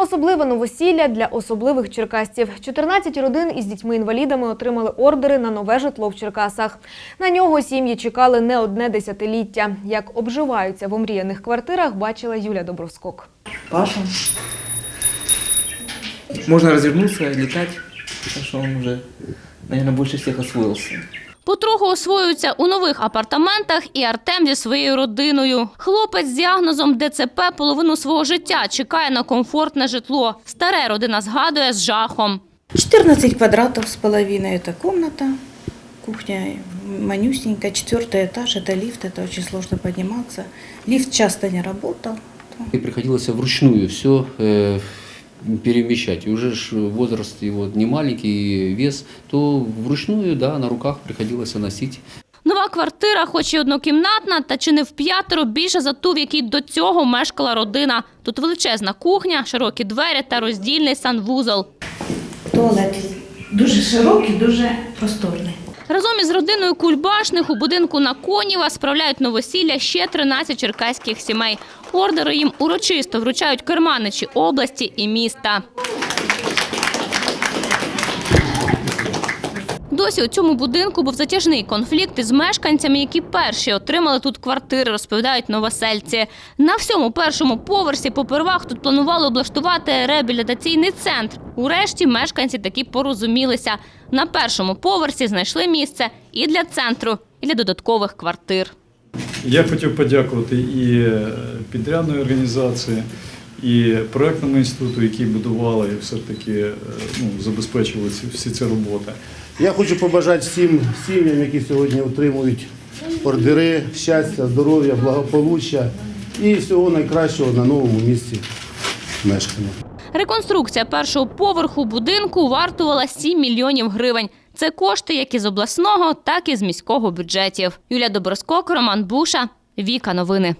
Особливе новосілля для особливих черкасців. 14 родин із дітьми-інвалідами отримали ордери на нове житло в Черкасах. На нього сім'ї чекали не одне десятиліття. Як обживаються в омріяних квартирах, бачила Юля Добровскок. Паша. Можно развернуться, летать, потому что он уже, наверное, больше всех освоился. Потроху освоюється у нових апартаментах і Артем зі своєю родиною. Хлопець з діагнозом ДЦП половину свого життя чекає на комфортне житло. Старе родина згадує з жахом. 14 квадратов с половиной это комната, кухня манюсенькая, четвертый этаж, это лифт, это очень сложно подниматься. Лифт часто не работал. И приходилось вручную все перемещать. И уже ж возраст его не маленький, вес, то вручную, да, на руках приходилось носить. Нова квартира, хоч і однокімнатна, та чи не в п'ятеро більше за ту, в якій до цього мешкала родина. Тут величезна кухня, широкі двері та роздільний санвузол. Туалет дуже широкий, дуже просторний. Разом із родиною Кульбашних у будинку на Коніва справляють новосілля ще 13 черкаських сімей. Ордери їм урочисто вручають керманичі області і міста. Досі у цьому будинку був затяжний конфлікт із мешканцями, які перші отримали тут квартири, розповідають новосельці. На всьому першому поверсі попервах тут планували облаштувати реабілітаційний центр. Урешті мешканці таки порозумілися. На першому поверсі знайшли місце і для центру, і для додаткових квартир. Я хотів подякувати і е, підрядної організації, і проектному інституту, які будували і все-таки е, ну, забезпечували ці, всі ці роботи. Я хочу побажати всім сім'ям, які сьогодні отримують ордери, щастя, здоров'я, благополуччя і всього найкращого на новому місці мешкання. Реконструкція першого поверху будинку вартувала 7 мільйонів гривень. Це кошти як із обласного, так і з міського бюджетів. Юлія Доброскок, Роман Буша, Віка Новини.